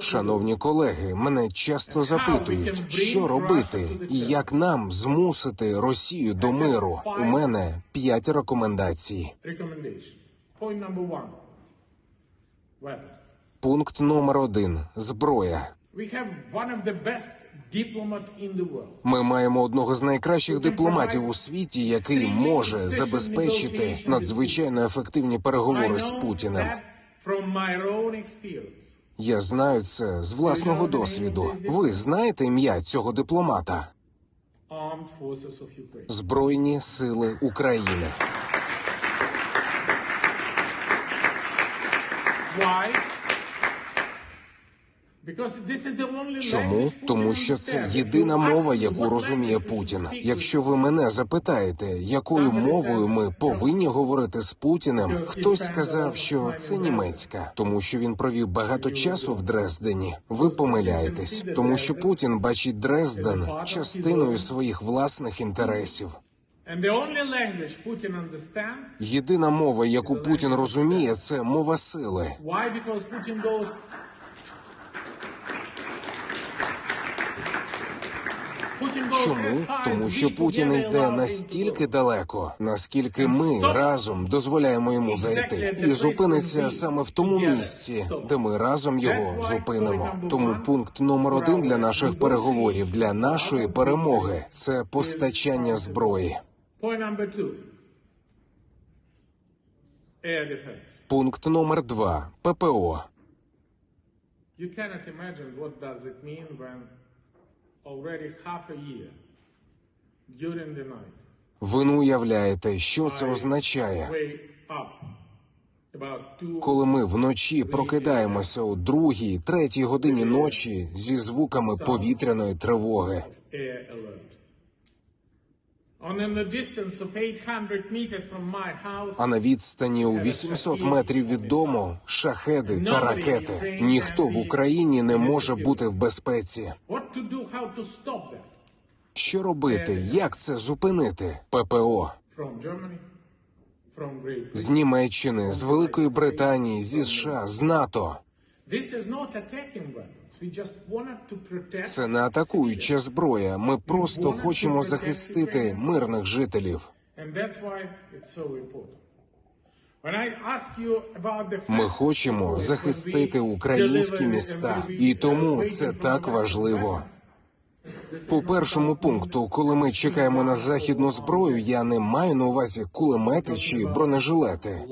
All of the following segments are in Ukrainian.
Шановні колеги, мене часто запитують, що робити і як нам змусити Росію до миру. У мене п'ять рекомендацій. Пункт номер один. Зброя. Ми маємо одного з найкращих дипломатів у світі, який може забезпечити надзвичайно ефективні переговори з Путіним. Я знаю це з власного досвіду. Ви знаєте ім'я цього дипломата? Збройні сили України. Чому? Тому що це єдина мова, яку розуміє Путін. Якщо ви мене запитаєте, якою мовою ми повинні говорити з Путіним, хтось сказав, що це німецька, тому що він провів багато часу в Дрездені. Ви помиляєтесь, тому що Путін бачить Дрезден частиною своїх власних інтересів. Єдина мова, яку Путін розуміє, це мова сили. Чому? Тому що Путін йде настільки далеко, наскільки ми разом дозволяємо йому зайти, і зупиниться саме в тому місці, де ми разом його зупинимо. Тому пункт номер один для наших переговорів, для нашої перемоги це постачання зброї. Пункт номер два ППО. You cannot imagine what does it mean when already half a year during the night. Ви не уявляєте, що це означає, коли ми вночі прокидаємося о другій, третій годині ночі зі звуками повітряної тривоги. А на відстані у 800 метрів від дому шахеди та ракети. Ніхто в Україні не може бути в безпеці. Що робити? Як це зупинити? ППО з Німеччини, з Великої Британії, зі США, з НАТО. Це не атакуюча зброя. Ми просто хочемо захистити мирних жителів. Ми хочемо захистити українські міста, і тому це так важливо. По першому пункту, коли ми чекаємо на західну зброю, я не маю на увазі кулемети чи бронежилети.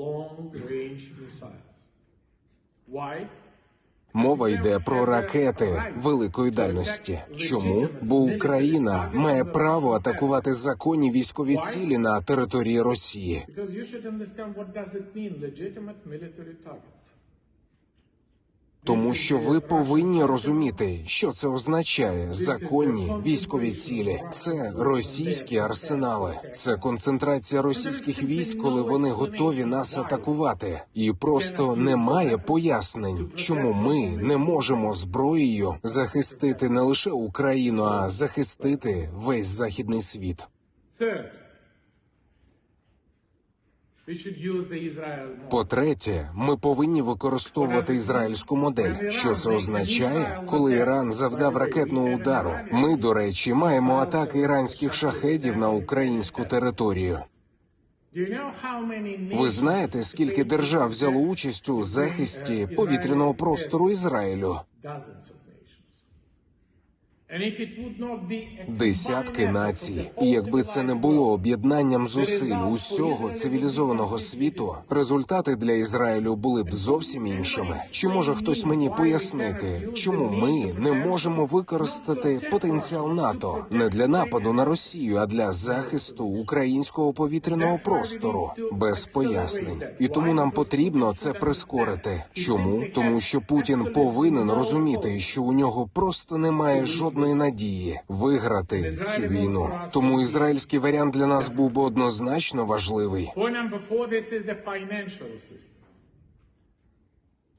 Мова йде про ракети великої дальності. Чому? Бо Україна має право атакувати законні військові цілі на території Росії. Because you should understand what does it mean, legitimate military targets. Тому що ви повинні розуміти, що це означає законні військові цілі. Це російські арсенали, це концентрація російських військ, коли вони готові нас атакувати. І просто немає пояснень, чому ми не можемо зброєю захистити не лише Україну, а захистити весь західний світ. По-третє, ми повинні використовувати ізраїльську модель. Що це означає, коли Іран завдав ракетного удару? Ми, до речі, маємо атаки іранських шахедів на українську територію. Ви знаєте, скільки держав взяло участь у захисті повітряного простору Ізраїлю? Десятки націй, і якби це не було об'єднанням зусиль усього цивілізованого світу, результати для Ізраїлю були б зовсім іншими. Чи може хтось мені пояснити, чому ми не можемо використати потенціал НАТО не для нападу на Росію, а для захисту українського повітряного простору без пояснень? І тому нам потрібно це прискорити. Чому? Тому що Путін повинен розуміти, що у нього просто немає жодної надії виграти цю війну. Тому ізраїльський варіант для нас був би однозначно важливий.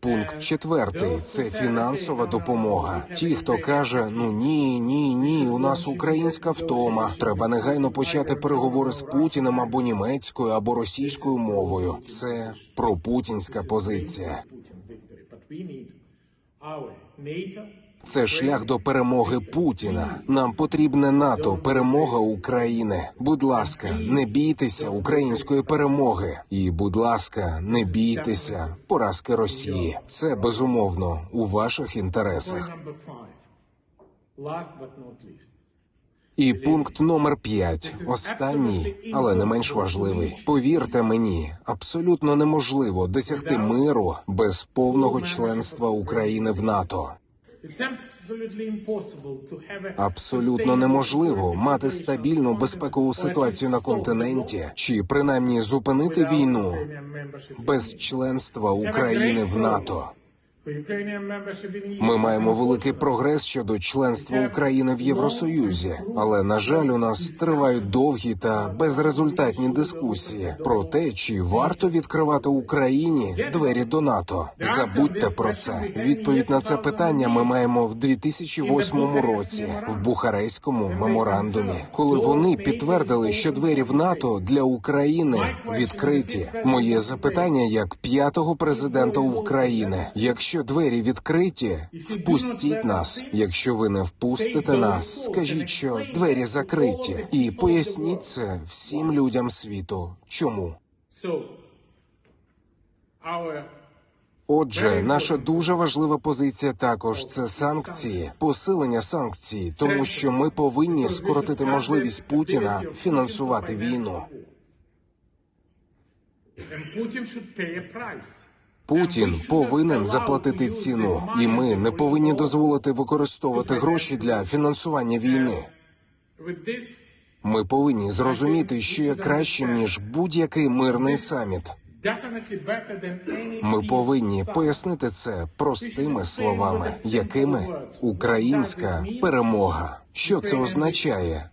Пункт четвертий це фінансова допомога. Ті, хто каже: ну ні, ні, ні, у нас українська втома. Треба негайно почати переговори з Путіним або німецькою, або російською мовою. Це пропутінська позиція. Це шлях до перемоги Путіна. Нам потрібне НАТО, перемога України. Будь ласка, не бійтеся української перемоги. І, будь ласка, не бійтеся поразки Росії. Це безумовно у ваших інтересах. І пункт номер п'ять, останній, але не менш важливий. Повірте мені, абсолютно неможливо досягти миру без повного членства України в НАТО. Абсолютно неможливо мати стабільну безпекову ситуацію на континенті, чи принаймні зупинити війну без членства України в НАТО. Ми маємо великий прогрес щодо членства України в Євросоюзі, але на жаль, у нас тривають довгі та безрезультатні дискусії про те, чи варто відкривати Україні двері до НАТО. Забудьте про це. Відповідь на це питання ми маємо в 2008 році в Бухарейському меморандумі, коли вони підтвердили, що двері в НАТО для України відкриті. Моє запитання як п'ятого президента України: якщо двері відкриті, впустіть нас. Якщо ви не впустите нас, скажіть, що двері закриті, і поясніть це всім людям світу. Чому? Отже, наша дуже важлива позиція також це санкції, посилення санкцій, тому що ми повинні скоротити можливість Путіна фінансувати війну. Putin should pay a price. Путін повинен заплатити ціну, і ми не повинні дозволити використовувати гроші для фінансування війни. Ми повинні зрозуміти, що є кращим ніж будь-який мирний саміт. Ми повинні пояснити це простими словами, якими українська перемога. Що це означає?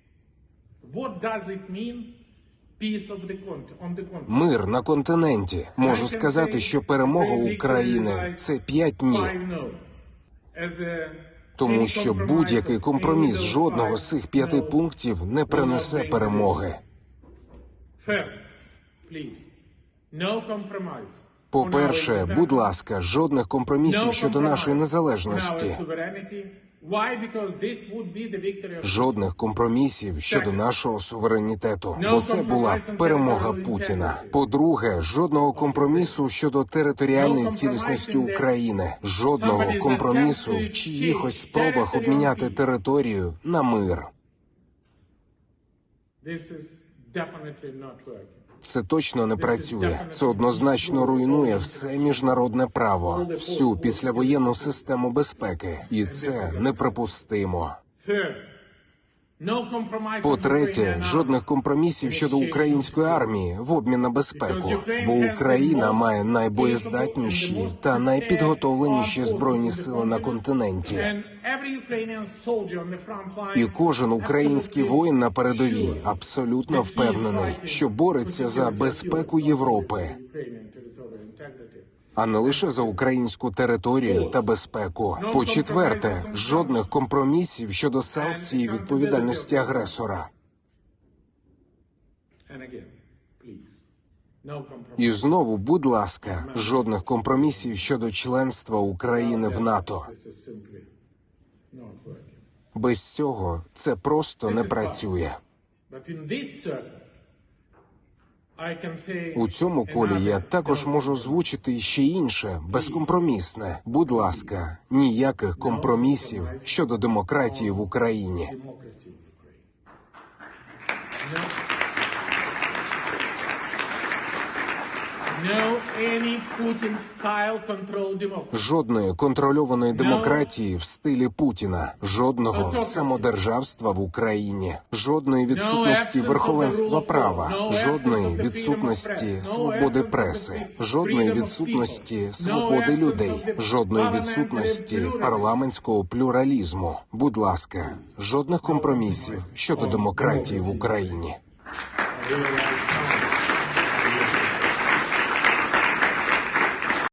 Мир на континенті. Можу сказати, що перемога України це п'ять a Тому що будь-який компроміс жодного з цих п'яти пунктів не принесе перемоги. No. По-перше, будь ласка, жодних компромісів щодо нашої незалежності, жодних компромісів щодо нашого суверенітету, бо це була перемога Путіна. По-друге, жодного компромісу щодо територіальної цілісності України, жодного компромісу в чиїхось спробах обміняти територію на мир. Це точно не працює. Це однозначно руйнує все міжнародне право, всю післявоєнну систему безпеки, і це неприпустимо. On По-третє, жодних компромісів щодо української армії в обмін на безпеку, бо Україна має найбоєздатніші та найпідготовленіші збройні сили на континенті. І кожен український воїн на передовій абсолютно впевнений, що бореться за безпеку Європи, а не лише за українську територію та безпеку. По четверте, жодних компромісів щодо санкцій і відповідальності агресора. І знову, будь ласка, жодних компромісів щодо членства України в НАТО. Без цього це просто не працює. У цьому колі я також можу озвучити ще інше безкомпромісне. Будь ласка, ніяких компромісів щодо демократії в Україні. Жодної контрольованої демократії в стилі Путіна, жодного самодержавства в Україні, жодної відсутності верховенства права, жодної відсутності свободи преси, жодної відсутності свободи людей, жодної відсутності парламентського плюралізму. Будь ласка, жодних компромісів щодо демократії в Україні.